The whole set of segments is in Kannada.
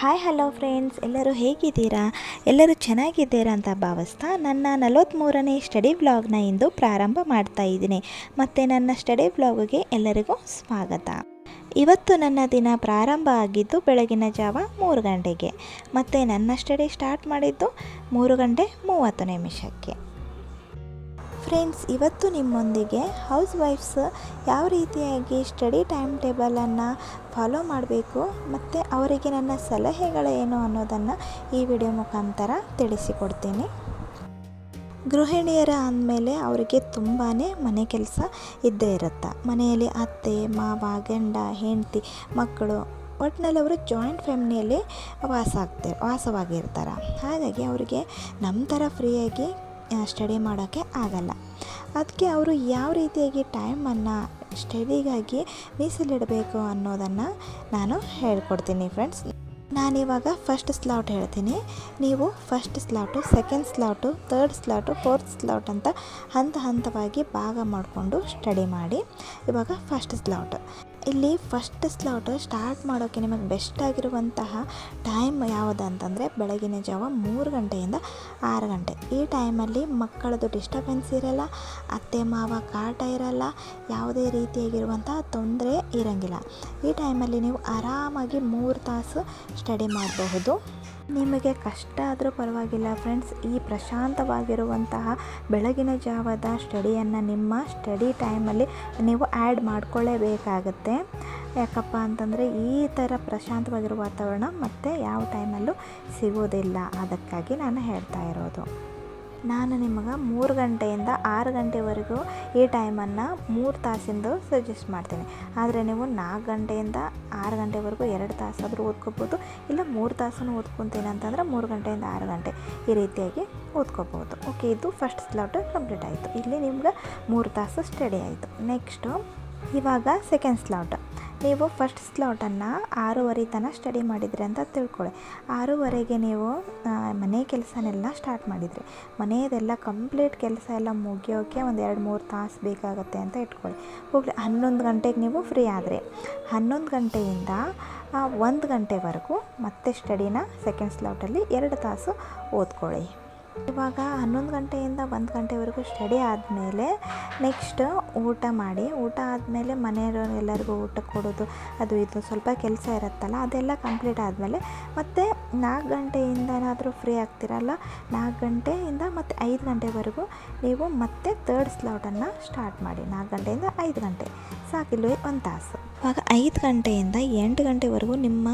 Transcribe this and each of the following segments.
ಹಾಯ್ ಹಲೋ ಫ್ರೆಂಡ್ಸ್ ಎಲ್ಲರೂ ಹೇಗಿದ್ದೀರಾ? ಎಲ್ಲರೂ ಚೆನ್ನಾಗಿದ್ದೀರಾ ಅಂತ ಭಾವಿಸ್ತಾ ನನ್ನ ನಲವತ್ತ್ಮೂರನೇ ಸ್ಟಡಿ ವ್ಲಾಗ್ನ ಇಂದು ಪ್ರಾರಂಭ ಮಾಡ್ತಾ ಇದ್ದೀನಿ. ಮತ್ತು ನನ್ನ ಸ್ಟಡಿ ವ್ಲಾಗ್ಗೆ ಎಲ್ಲರಿಗೂ ಸ್ವಾಗತ. ಇವತ್ತು ನನ್ನ ದಿನ ಪ್ರಾರಂಭ ಆಗಿದ್ದು ಬೆಳಗಿನ ಜಾವ ಮೂರು ಗಂಟೆಗೆ. ಮತ್ತು ನನ್ನ ಸ್ಟಡಿ ಸ್ಟಾರ್ಟ್ ಮಾಡಿದ್ದು ಮೂರು ಗಂಟೆ ಮೂವತ್ತು ನಿಮಿಷಕ್ಕೆ. ಫ್ರೆಂಡ್ಸ್ ಇವತ್ತು ನಿಮ್ಮೊಂದಿಗೆ ಹೌಸ್ ವೈಫ್ಸ್ ಯಾವ ರೀತಿಯಾಗಿ ಸ್ಟಡಿ ಟೈಮ್ ಟೇಬಲನ್ನು ಫಾಲೋ ಮಾಡಬೇಕು, ಮತ್ತು ಅವರಿಗೆ ನನ್ನ ಸಲಹೆಗಳೇನು ಅನ್ನೋದನ್ನು ಈ ವಿಡಿಯೋ ಮುಖಾಂತರ ತಿಳಿಸಿಕೊಡ್ತೀನಿ. ಗೃಹಿಣಿಯರ ಅಂದಮೇಲೆ ಅವರಿಗೆ ತುಂಬಾ ಮನೆ ಕೆಲಸ ಇದ್ದೇ ಇರುತ್ತೆ. ಮನೆಯಲ್ಲಿ ಅತ್ತೆ, ಮಾವ, ಗಂಡ, ಹೆಂಡತಿ, ಮಕ್ಕಳು ಒಟ್ಟಿನಲ್ಲಿ ಅವರು ಜಾಯಿಂಟ್ ಫ್ಯಾಮಿಲಿಯಲ್ಲಿ ವಾಸ ಆಗ್ತಾರೆ ವಾಸವಾಗಿರ್ತಾರೆ. ಹಾಗಾಗಿ ಅವರಿಗೆ ನಮ್ಮ ಥರ ಫ್ರೀಯಾಗಿ ಸ್ಟಡಿ ಮಾಡೋಕ್ಕೆ ಆಗಲ್ಲ. ಅದಕ್ಕೆ ಅವರು ಯಾವ ರೀತಿಯಾಗಿ ಟೈಮನ್ನು ಸ್ಟಡಿಗಾಗಿ ಮೀಸಲಿಡಬೇಕು ಅನ್ನೋದನ್ನು ನಾನು ಹೇಳ್ಕೊಡ್ತೀನಿ ಫ್ರೆಂಡ್ಸ್ ನಾನಿವಾಗ ಫಸ್ಟ್ ಸ್ಲಾಟ್ ಹೇಳ್ತೀನಿ. ನೀವು first slot second slot third slot fourth slot ಅಂತ ಹಂತ ಹಂತವಾಗಿ ಭಾಗ ಮಾಡಿಕೊಂಡು ಸ್ಟಡಿ ಮಾಡಿ. ಇವಾಗ ಫಸ್ಟ್ ಸ್ಲಾಟ್ ಇಲ್ಲಿ ಫಸ್ಟ್ ಸ್ಲಾಟ್ ಸ್ಟಾರ್ಟ್ ಮಾಡೋಕ್ಕೆ ನಿಮಗೆ ಬೆಸ್ಟ್ ಆಗಿರುವಂತಹ ಟೈಮ್ ಯಾವುದು ಅಂತಂದರೆ ಬೆಳಗಿನ ಜಾವ ಮೂರು ಗಂಟೆಯಿಂದ ಆರು ಗಂಟೆ. ಈ ಟೈಮಲ್ಲಿ ಮಕ್ಕಳದು ಡಿಸ್ಟರ್ಬೆನ್ಸ್ ಇರಲ್ಲ, ಅತ್ತೆ, ಮಾವ ಕಾಟ ಇರಲ್ಲ, ಯಾವುದೇ ರೀತಿಯಾಗಿರುವಂತಹ ತೊಂದರೆ ಇರಂಗಿಲ್ಲ. ಈ ಟೈಮಲ್ಲಿ ನೀವು ಆರಾಮಾಗಿ ಮೂರು ತಾಸು ಸ್ಟಡಿ ಮಾಡಬಹುದು. ನಿಮಗೆ ಕಷ್ಟ ಆದರೂ ಪರವಾಗಿಲ್ಲ ಫ್ರೆಂಡ್ಸ್, ಈ ಪ್ರಶಾಂತವಾಗಿರುವಂತಹ ಬೆಳಗಿನ ಜಾವದ ಸ್ಟಡಿಯನ್ನು ನಿಮ್ಮ ಸ್ಟಡಿ ಟೈಮಲ್ಲಿ ನೀವು ಆ್ಯಡ್ ಮಾಡ್ಕೊಳ್ಳೇಬೇಕಾಗತ್ತೆ. ಯಾಕಪ್ಪ ಅಂತಂದರೆ ಈ ಥರ ಪ್ರಶಾಂತವಾಗಿರುವ ವಾತಾವರಣ ಮತ್ತು ಯಾವ ಟೈಮಲ್ಲೂ ಸಿಗೋದಿಲ್ಲ ಅದಕ್ಕಾಗಿ ನಾನು ಹೇಳ್ತಾ ಇರೋದು. ನಾನು ನಿಮಗೆ ಮೂರು ಗಂಟೆಯಿಂದ ಆರು ಗಂಟೆವರೆಗೂ ಈ ಟೈಮನ್ನು ಮೂರು ತಾಸಿಂದು ಸಜೆಸ್ಟ್ ಮಾಡ್ತೀನಿ. ಆದರೆ ನೀವು ನಾಲ್ಕು ಗಂಟೆಯಿಂದ ಆರು ಗಂಟೆವರೆಗೂ ಎರಡು ತಾಸಾದರೂ ಓದ್ಕೋಬೋದು, ಇಲ್ಲ ಮೂರು ತಾಸನ್ನು ಓದ್ಕೊತೀನಿ ಅಂತಂದರೆ ಮೂರು ಗಂಟೆಯಿಂದ ಆರು ಗಂಟೆ ಈ ರೀತಿಯಾಗಿ ಓದ್ಕೋಬೋದು. ಓಕೆ, ಇದು ಫಸ್ಟ್ ಸ್ಲಾಟ್ ಕಂಪ್ಲೀಟ್ ಆಯಿತು. ಇಲ್ಲಿ ನಿಮ್ಗೆ ಮೂರು ತಾಸು ಸ್ಟಡಿ ಆಯಿತು. ನೆಕ್ಸ್ಟು ಇವಾಗ ಸೆಕೆಂಡ್ ಸ್ಲಾಟ್ ನೀವು ಫಸ್ಟ್ ಸ್ಲಾಟನ್ನು ಆರೂವರೆ ತನಕ ಸ್ಟಡಿ ಮಾಡಿದ್ರಿ ಅಂತ ತಿಳ್ಕೊಳ್ಳಿ ಆರೂವರೆಗೆ ನೀವು ಮನೆ ಕೆಲಸನೆಲ್ಲ ಸ್ಟಾರ್ಟ್ ಮಾಡಿದ್ರಿ. ಮನೆಯದೆಲ್ಲ ಕಂಪ್ಲೀಟ್ ಕೆಲಸ ಎಲ್ಲ ಮುಗಿಯೋಕ್ಕೆ ಒಂದು ಎರಡು ಮೂರು ತಾಸು ಬೇಕಾಗುತ್ತೆ ಅಂತ ಇಟ್ಕೊಳ್ಳಿ ಹೋಗಲಿ, ಹನ್ನೊಂದು ಗಂಟೆಗೆ ನೀವು ಫ್ರೀ ಆದರೆ. ಹನ್ನೊಂದು ಗಂಟೆಯಿಂದ ಒಂದು ಗಂಟೆವರೆಗೂ ಮತ್ತೆ ಸ್ಟಡಿನ ಸೆಕೆಂಡ್ ಸ್ಲಾಟಲ್ಲಿ ಎರಡು ತಾಸು ಓದ್ಕೊಳ್ಳಿ ಇವಾಗ ಹನ್ನೊಂದು ಗಂಟೆಯಿಂದ ಒಂದು ಗಂಟೆವರೆಗೂ ಸ್ಟಡಿ ಆದಮೇಲೆ ನೆಕ್ಸ್ಟ್ ಊಟ ಮಾಡಿ, ಊಟ ಆದಮೇಲೆ ಮನೆಯವರು ಎಲ್ಲರಿಗೂ ಊಟ ಕೊಡೋದು, ಅದು ಇದು ಸ್ವಲ್ಪ ಕೆಲಸ ಇರುತ್ತಲ್ಲ, ಅದೆಲ್ಲ ಕಂಪ್ಲೀಟ್ ಆದಮೇಲೆ ಮತ್ತು ನಾಲ್ಕು ಗಂಟೆಯಿಂದನಾದರೂ ಫ್ರೀ ಆಗ್ತಿರಲ್ಲ, ನಾಲ್ಕು ಗಂಟೆಯಿಂದ ಮತ್ತು ಐದು ಗಂಟೆವರೆಗೂ ನೀವು ಮತ್ತೆ ತರ್ಡ್ ಸ್ಲಾಟನ್ನು ಸ್ಟಾರ್ಟ್ ಮಾಡಿ, ನಾಲ್ಕು ಗಂಟೆಯಿಂದ ಐದು ಗಂಟೆ. ಸಾಕಿಲ್ಲ ಒಂದು ತಾಸು. ಇವಾಗ ಐದು ಗಂಟೆಯಿಂದ ಎಂಟು ಗಂಟೆವರೆಗೂ ನಿಮ್ಮ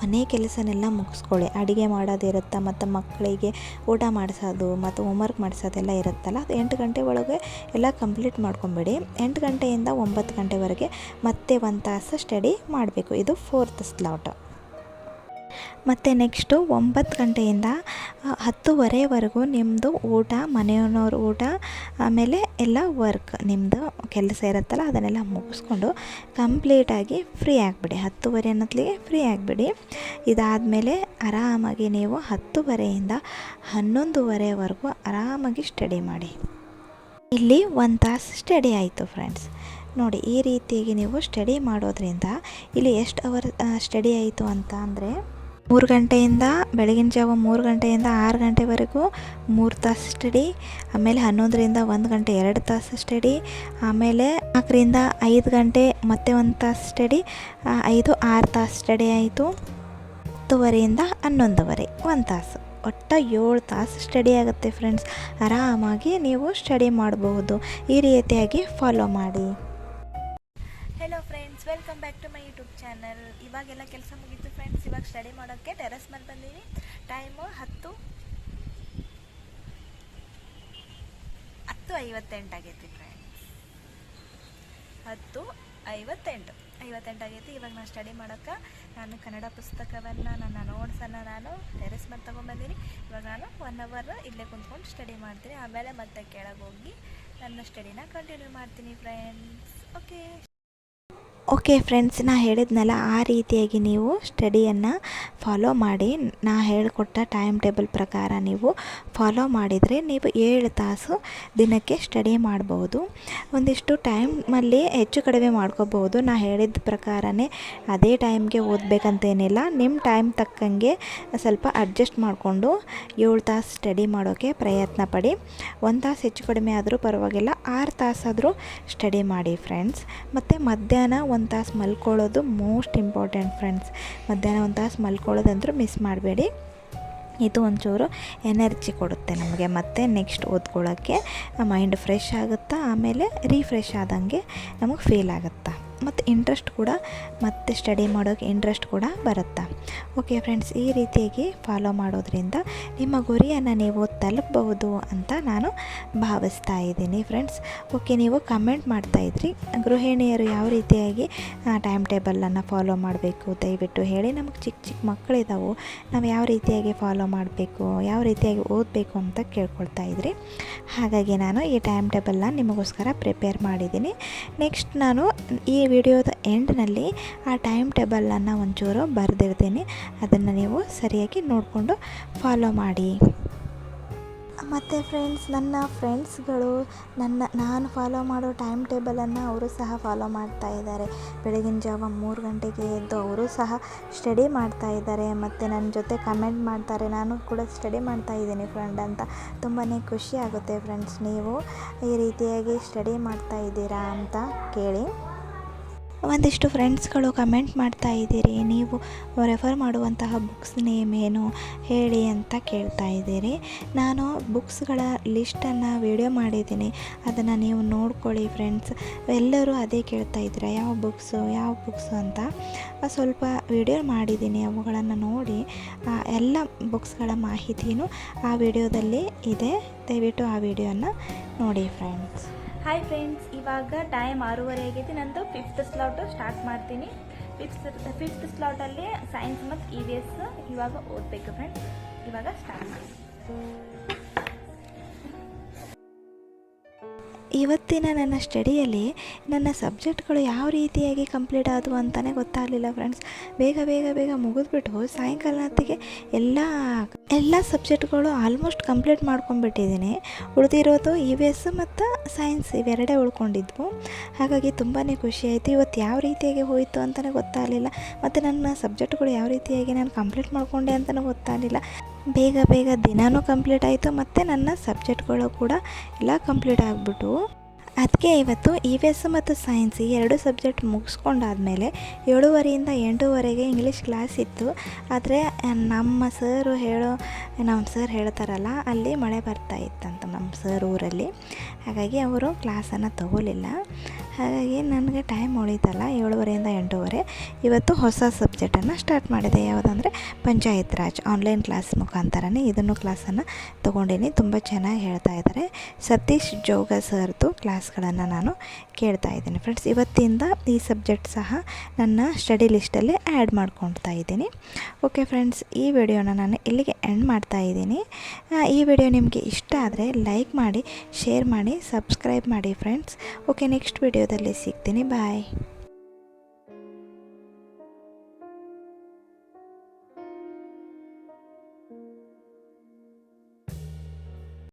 ಮನೆ ಕೆಲಸನೆಲ್ಲ ಮುಗಿಸ್ಕೊಳ್ಳಿ. ಅಡುಗೆ ಮಾಡೋದಿರುತ್ತೆ ಮತ್ತು ಮಕ್ಕಳಿಗೆ ಊಟ ಮಾಡಿಸೋದು, ಮತ್ತು ಹೋಮ್ವರ್ಕ್ ಮಾಡಿಸೋದೆಲ್ಲ ಇರುತ್ತಲ್ಲ, ಅದು ಎಂಟು ಗಂಟೆ ಒಳಗೆ ಎಲ್ಲ ಕಂಪ್ಲೀಟ್ ಮಾಡ್ಕೊಂಬಿಡಿ. ಎಂಟು ಗಂಟೆಯಿಂದ ಒಂಬತ್ತು ಗಂಟೆವರೆಗೆ ಮತ್ತೆ ಒಂದು ತಾಸು ಸ್ಟಡಿ ಮಾಡಬೇಕು. ಇದು ಫೋರ್ತ್ ಸ್ಲಾಟ್ ಮತ್ತು ನೆಕ್ಸ್ಟು ಒಂಬತ್ತು ಗಂಟೆಯಿಂದ ಹತ್ತುವರೆವರೆಗೂ ನಿಮ್ಮದು ಊಟ ಮನೆಯವ್ರ ಊಟ, ಆಮೇಲೆ ಎಲ್ಲ ವರ್ಕ್ ನಿಮ್ಮದು ಕೆಲಸ ಇರುತ್ತಲ್ಲ ಅದನ್ನೆಲ್ಲ ಮುಗಿಸ್ಕೊಂಡು ಕಂಪ್ಲೀಟಾಗಿ ಫ್ರೀ ಆಗಿಬಿಡಿ. ಹತ್ತುವರೆ ಅನ್ನೋತ್ಲಿಗೆ ಫ್ರೀ ಆಗಿಬಿಡಿ. ಇದಾದಮೇಲೆ ಆರಾಮಾಗಿ ನೀವು ಹತ್ತುವರೆಯಿಂದ ಹನ್ನೊಂದುವರೆವರೆಗೂ ಆರಾಮಾಗಿ ಸ್ಟಡಿ ಮಾಡಿ. ಇಲ್ಲಿ ಒಂದು ತಾಸು ಸ್ಟಡಿ ಆಯಿತು ಫ್ರೆಂಡ್ಸ್. ನೋಡಿ, ಈ ರೀತಿಯಾಗಿ ನೀವು ಸ್ಟಡಿ ಮಾಡೋದ್ರಿಂದ ಇಲ್ಲಿ ಎಷ್ಟು ಅವರ್ ಸ್ಟಡಿ ಆಯಿತು ಅಂತ ಅಂದರೆ ಮೂರು ಗಂಟೆಯಿಂದ, ಬೆಳಗಿನ ಜಾವ ಮೂರು ಗಂಟೆಯಿಂದ ಆರು ಗಂಟೆವರೆಗೂ ಮೂರು ತಾಸು ಸ್ಟಡಿ, ಆಮೇಲೆ ಹನ್ನೊಂದರಿಂದ ಒಂದು ಗಂಟೆ ಎರಡು ತಾಸು ಸ್ಟಡಿ, ಆಮೇಲೆ ನಾಲ್ಕರಿಂದ ಐದು ಗಂಟೆ ಮತ್ತೆ ಒಂದು ತಾಸು ಸ್ಟಡಿ ಐದು ಆರು ತಾಸು ಸ್ಟಡಿ ಆಯಿತು. ಹತ್ತುವರೆಯಿಂದ ಹನ್ನೊಂದುವರೆ, ಒಂದು ತಾಸು. ಒಟ್ಟು ಏಳು ತಾಸು ಸ್ಟಡಿ ಆಗುತ್ತೆ ಫ್ರೆಂಡ್ಸ್. ಆರಾಮಾಗಿ ನೀವು ಸ್ಟಡಿ ಮಾಡಬಹುದು. ಈ ರೀತಿಯಾಗಿ ಫಾಲೋ ಮಾಡಿ. Friends welcome back to my YouTube channel ಇವಾಗೆಲ್ಲ ಕೆಲಸ ಮುಗೀತು ಫ್ರೆಂಡ್ಸ್, ಇವಾಗ ಸ್ಟಡಿ ಮಾಡೋಕ್ಕೆ ಟೆರೆಸ್ ಮೇಲೆ ಬಂದೀನಿ. ಟೈಮು ಹತ್ತು ಹತ್ತು ಐವತ್ತೆಂಟು ಆಗೈತಿ ಫ್ರೆಂಡ್ಸ್ ಹತ್ತು ಐವತ್ತೆಂಟು ಐವತ್ತೆಂಟು ಆಗೈತಿ. ಇವಾಗ ನಾನು ಸ್ಟಡಿ ಮಾಡೋಕ್ಕೆ ನಾನು ಕನ್ನಡ ಪುಸ್ತಕವನ್ನು, ನನ್ನ ನೋಟ್ಸನ್ನು ನಾನು ಟೆರೆಸ್ ಮೇಲೆ ತೊಗೊಂಬಂದೀನಿ ಇವಾಗ ನಾನು ಒನ್ ಅವರ್ ಇಲ್ಲೇ ಕುಂತ್ಕೊಂಡು ಸ್ಟಡಿ ಮಾಡ್ತೀನಿ. ಆಮೇಲೆ ಮತ್ತೆ ಕೆಳಗೆ ಹೋಗಿ ನನ್ನ ಸ್ಟಡಿನ ಕಂಟಿನ್ಯೂ ಮಾಡ್ತೀನಿ ಫ್ರೆಂಡ್ಸ್ ಓಕೆ ಓಕೆ ಫ್ರೆಂಡ್ಸ್ ನಾ ಹೇಳಿದ್ನಲ್ಲ, ಆ ರೀತಿಯಾಗಿ ನೀವು ಸ್ಟಡಿಯನ್ನು ಫಾಲೋ ಮಾಡಿ. ನಾ ಹೇಳಿಕೊಟ್ಟ ಟೈಮ್ ಟೇಬಲ್ ಪ್ರಕಾರ ನೀವು ಫಾಲೋ ಮಾಡಿದರೆ ನೀವು ಏಳು ತಾಸು ದಿನಕ್ಕೆ ಸ್ಟಡಿ ಮಾಡ್ಬೋದು. ಒಂದಿಷ್ಟು ಟೈಮಲ್ಲಿ ಹೆಚ್ಚು ಕಡಿಮೆ ಮಾಡ್ಕೋಬೋದು. ನಾ ಹೇಳಿದ ಪ್ರಕಾರನೇ ಅದೇ ಟೈಮ್ಗೆ ಓದಬೇಕಂತೇನಿಲ್ಲ ನಿಮ್ಮ ಟೈಮ್ ತಕ್ಕಂಗೆ ಸ್ವಲ್ಪ ಅಡ್ಜಸ್ಟ್ ಮಾಡಿಕೊಂಡು ಏಳು ತಾಸು ಸ್ಟಡಿ ಮಾಡೋಕ್ಕೆ ಪ್ರಯತ್ನ ಪಡಿ. ಒಂದು ತಾಸು ಹೆಚ್ಚು ಕಡಿಮೆ ಆದರೂ ಪರವಾಗಿಲ್ಲ, ಆರು ತಾಸಾದರೂ ಸ್ಟಡಿ ಮಾಡಿ ಫ್ರೆಂಡ್ಸ್ ಮತ್ತು ಮಧ್ಯಾಹ್ನ ಒಂದು ತಾಸು ಮಲ್ಕೊಳ್ಳೋದು ಮೋಸ್ಟ್ ಇಂಪಾರ್ಟೆಂಟ್ ಫ್ರೆಂಡ್ಸ್. ಮಧ್ಯಾಹ್ನ ಒಂದು ತಾಸು ಮಲ್ಕೊಳ್ಳೋದಂದ್ರೂ ಮಿಸ್ ಮಾಡಬೇಡಿ. ಇದು ಒಂಚೂರು ಎನರ್ಜಿ ಕೊಡುತ್ತೆ ನಮಗೆ. ಮತ್ತು ನೆಕ್ಸ್ಟ್ ಓದ್ಕೊಳ್ಳೋಕ್ಕೆ ಮೈಂಡ್ ಫ್ರೆಶ್ ಆಗುತ್ತಾ? ಆಮೇಲೆ ರೀಫ್ರೆಶ್ ಆದಂಗೆ ನಮಗೆ ಫೀಲ್ ಆಗುತ್ತಾ? ಮತ್ತು ಇಂಟ್ರೆಸ್ಟ್ ಕೂಡ ಮತ್ತೆ ಸ್ಟಡಿ ಮಾಡೋಕ್ಕೆ ಇಂಟ್ರೆಸ್ಟ್ ಕೂಡ ಬರುತ್ತೆ? ಓಕೆ ಫ್ರೆಂಡ್ಸ್ ಈ ರೀತಿಯಾಗಿ ಫಾಲೋ ಮಾಡೋದ್ರಿಂದ ನಿಮ್ಮ ಗುರಿಯನ್ನು ನೀವು ತಲುಪಬಹುದು ಅಂತ ನಾನು ಭಾವಿಸ್ತಾ ಇದ್ದೀನಿ ಫ್ರೆಂಡ್ಸ್ ಓಕೆ ನೀವು ಕಮೆಂಟ್ ಮಾಡ್ತಾಯಿದ್ರಿ ಗೃಹಿಣಿಯರು ಯಾವ ರೀತಿಯಾಗಿ ಟೈಮ್ ಟೇಬಲನ್ನು ಫಾಲೋ ಮಾಡಬೇಕು? ದಯವಿಟ್ಟು ಹೇಳಿ. ನಮಗೆ ಚಿಕ್ಕ ಚಿಕ್ಕ ಮಕ್ಕಳಿದ್ದಾವೆ ನಾವು ಯಾವ ರೀತಿಯಾಗಿ ಫಾಲೋ ಮಾಡಬೇಕು? ಯಾವ ರೀತಿಯಾಗಿ ಓದಬೇಕು ಅಂತ ಕೇಳ್ಕೊಳ್ತಾ ಇದ್ರಿ. ಹಾಗಾಗಿ ನಾನು ಈ ಟೈಮ್ ಟೇಬಲ್ನ ನಿಮಗೋಸ್ಕರ ಪ್ರಿಪೇರ್ ಮಾಡಿದ್ದೀನಿ. ನೆಕ್ಸ್ಟ್ ನಾನು ಈ ವಿಡಿಯೋದ ಎಂಡ್ನಲ್ಲಿ ಆ ಟೈಮ್ ಟೇಬಲನ್ನು ಒಂಚೂರು ಬರೆದಿರ್ತೀನಿ. ಅದನ್ನು ನೀವು ಸರಿಯಾಗಿ ನೋಡಿಕೊಂಡು ಫಾಲೋ ಮಾಡಿ. ಮತ್ತು ಫ್ರೆಂಡ್ಸ್, ನನ್ನ ಫ್ರೆಂಡ್ಸ್ಗಳು ನನ್ನ, ನಾನು ಫಾಲೋ ಮಾಡೋ ಟೈಮ್ ಟೇಬಲನ್ನು ಅವರು ಸಹ ಫಾಲೋ ಮಾಡ್ತಾ ಇದ್ದಾರೆ. ಬೆಳಗಿನ ಜಾವ ಮೂರು ಗಂಟೆಗೆ ಎದ್ದು ಅವರು ಸಹ ಸ್ಟಡಿ ಮಾಡ್ತಾ ಇದ್ದಾರೆ. ಮತ್ತು ನನ್ನ ಜೊತೆ ಕಮೆಂಟ್ ಮಾಡ್ತಾರೆ. ನಾನು ಕೂಡ ಸ್ಟಡಿ ಮಾಡ್ತಾ ಇದ್ದೀನಿ ಫ್ರೆಂಡ್ ಅಂತ. ತುಂಬಾ ಖುಷಿ ಆಗುತ್ತೆ ಫ್ರೆಂಡ್ಸ್, ನೀವು ಈ ರೀತಿಯಾಗಿ ಸ್ಟಡಿ ಮಾಡ್ತಾ ಇದ್ದೀರಾ ಅಂತ ಕೇಳಿ. ಒಂದಿಷ್ಟು ಫ್ರೆಂಡ್ಸ್ಗಳು ಕಮೆಂಟ್ ಮಾಡ್ತಾ ಇದ್ದೀರಿ. ನೀವು ರೆಫರ್ ಮಾಡುವಂತಹ ಬುಕ್ಸ್ ನೇಮ್ ಏನು ಹೇಳಿ ಅಂತ ಕೇಳ್ತಾ ಇದ್ದೀರಿ. ನಾನು ಬುಕ್ಸ್ಗಳ ಲಿಸ್ಟನ್ನು ವಿಡಿಯೋ ಮಾಡಿದ್ದೀನಿ. ಅದನ್ನು ನೀವು ನೋಡ್ಕೊಳ್ಳಿ ಫ್ರೆಂಡ್ಸ್ ಎಲ್ಲರೂ ಅದೇ ಕೇಳ್ತಾ ಇದ್ದೀರಾ. ಯಾವ ಬುಕ್ಸು ಯಾವ ಬುಕ್ಸು ಅಂತ. ಸ್ವಲ್ಪ ವಿಡಿಯೋ ಮಾಡಿದ್ದೀನಿ. ಅವುಗಳನ್ನು ನೋಡಿ ಎಲ್ಲ ಬುಕ್ಸ್ಗಳ ಮಾಹಿತಿಯೂ ಆ ವಿಡಿಯೋದಲ್ಲಿ ಇದೆ. ದಯವಿಟ್ಟು ಆ ವಿಡಿಯೋನ ನೋಡಿ ಫ್ರೆಂಡ್ಸ್ ಹಾಯ್ ಫ್ರೆಂಡ್ಸ್ ಇವಾಗ ಟೈಮ್ ಆರೂವರೆ ಆಗೈತಿ. ನಂದು ಫಿಫ್ತ್ ಸ್ಲಾಟು ಸ್ಟಾರ್ಟ್ ಮಾಡ್ತೀನಿ. ಫಿಫ್ತ್ ಫಿಫ್ತ್ ಸ್ಲಾಟಲ್ಲಿ ಸೈನ್ಸ್ ಮತ್ತು ಇ ವಿ ಎಸ್ ಇವಾಗ ಓದಬೇಕು ಫ್ರೆಂಡ್ಸ್ ಇವಾಗ ಸ್ಟಾರ್ಟ್ ಮಾಡಿ ಇವತ್ತಿನ ನನ್ನ ಸ್ಟಡಿಯಲ್ಲಿ ನನ್ನ ಸಬ್ಜೆಕ್ಟ್ಗಳು ಯಾವ ರೀತಿಯಾಗಿ ಕಂಪ್ಲೀಟ್ ಆದವು ಅಂತಲೇ ಗೊತ್ತಾಗಲಿಲ್ಲ ಫ್ರೆಂಡ್ಸ್. ಬೇಗ ಬೇಗ ಬೇಗ ಮುಗಿದ್ಬಿಟ್ಟು ಸಾಯಂಕಾಲ ಹೊತ್ತಿಗೆ ಎಲ್ಲ ಎಲ್ಲ ಸಬ್ಜೆಕ್ಟ್ಗಳು ಆಲ್ಮೋಸ್ಟ್ ಕಂಪ್ಲೀಟ್ ಮಾಡ್ಕೊಂಡ್ಬಿಟ್ಟಿದ್ದೀನಿ. ಉಳಿದಿರೋದು ಇ ವಿ ಎಸ್ ಮತ್ತು ಸೈನ್ಸ್ ಇವೆರಡೇ ಉಳ್ಕೊಂಡಿದ್ವು. ಹಾಗಾಗಿ ತುಂಬಾ ಖುಷಿ ಆಯಿತು. ಇವತ್ತು ಯಾವ ರೀತಿಯಾಗಿ ಹೋಯಿತು ಅಂತಲೇ ಗೊತ್ತಾಗಲಿಲ್ಲ. ಮತ್ತು ನನ್ನ ಸಬ್ಜೆಕ್ಟ್ಗಳು ಯಾವ ರೀತಿಯಾಗಿ ನಾನು ಕಂಪ್ಲೀಟ್ ಮಾಡಿಕೊಂಡೆ ಅಂತಲೂ ಗೊತ್ತಾಗಲಿಲ್ಲ. ಬೇಗ ಬೇಗ ದಿನಾನೂ ಕಂಪ್ಲೀಟ್ ಆಯಿತು, ಮತ್ತು ನನ್ನ ಸಬ್ಜೆಕ್ಟ್ಗಳು ಕೂಡ ಎಲ್ಲ ಕಂಪ್ಲೀಟ್ ಆಗಿಬಿಟ್ಟು ಅದಕ್ಕೆ ಇವತ್ತು ಇ ವಿ ಎಸ್ ಮತ್ತು ಸೈನ್ಸ್ ಈ ಎರಡು ಸಬ್ಜೆಕ್ಟ್ ಮುಗಿಸ್ಕೊಂಡಾದ್ಮೇಲೆ ಏಳುವರೆಯಿಂದ ಎಂಟೂವರೆಗೆ ಇಂಗ್ಲೀಷ್ ಕ್ಲಾಸ್ ಇತ್ತು. ಆದರೆ, ನಮ್ಮ ಸರು ಹೇಳೋ, ನಮ್ಮ ಸರ್ ಹೇಳ್ತಾರಲ್ಲ, ಅಲ್ಲಿ ಮಳೆ ಬರ್ತಾ ಇತ್ತಂತ ನಮ್ಮ ಸರ್ ಊರಲ್ಲಿ. ಹಾಗಾಗಿ ಅವರು ಕ್ಲಾಸನ್ನು ತಗೋಲಿಲ್ಲ. ಹಾಗಾಗಿ ನನಗೆ ಟೈಮ್ ಉಳಿತಲ್ಲ ಏಳುವರೆಯಿಂದ ಎಂಟೂವರೆ. ಇವತ್ತು ಹೊಸ ಸಬ್ಜೆಕ್ಟನ್ನು ಸ್ಟಾರ್ಟ್ ಮಾಡಿದೆ. ಯಾವುದಂದರೆ ಪಂಚಾಯತ್ ರಾಜ್ ಆನ್ಲೈನ್ ಕ್ಲಾಸ್ ಮುಖಾಂತರನೇ ಇದನ್ನು ಕ್ಲಾಸನ್ನು ತೊಗೊಂಡಿನಿ. ತುಂಬ ಚೆನ್ನಾಗಿ ಹೇಳ್ತಾ ಇದ್ದಾರೆ ಸತೀಶ್ ಜೋಗ ಸರ್ದು ಕ್ಲಾಸ್ಗಳನ್ನು ನಾನು ಕೇಳ್ತಾ ಇದ್ದೀನಿ ಫ್ರೆಂಡ್ಸ್ ಇವತ್ತಿಂದ ಈ ಸಬ್ಜೆಕ್ಟ್ ಸಹ ನನ್ನ ಸ್ಟಡಿ ಲಿಸ್ಟಲ್ಲಿ ಆ್ಯಡ್ ಮಾಡ್ಕೊಳ್ತಾ ಇದ್ದೀನಿ. ಓಕೆ ಫ್ರೆಂಡ್ಸ್ ಈ ವಿಡಿಯೋನ ನಾನು ಇಲ್ಲಿಗೆ ಎಂಡ್ ಮಾಡ್ತಾ ಇದ್ದೀನಿ. ಈ ವಿಡಿಯೋ ನಿಮಗೆ ಇಷ್ಟ ಆದರೆ ಲೈಕ್ ಮಾಡಿ ಶೇರ್ ಮಾಡಿ ಸಬ್ಸ್ಕ್ರೈಬ್ ಮಾಡಿ ಫ್ರೆಂಡ್ಸ್ ಓಕೆ ನೆಕ್ಸ್ಟ್ ವಿಡಿಯೋದಲ್ಲಿ ಸಿಗ್ತೀನಿ. ಬಾಯ್.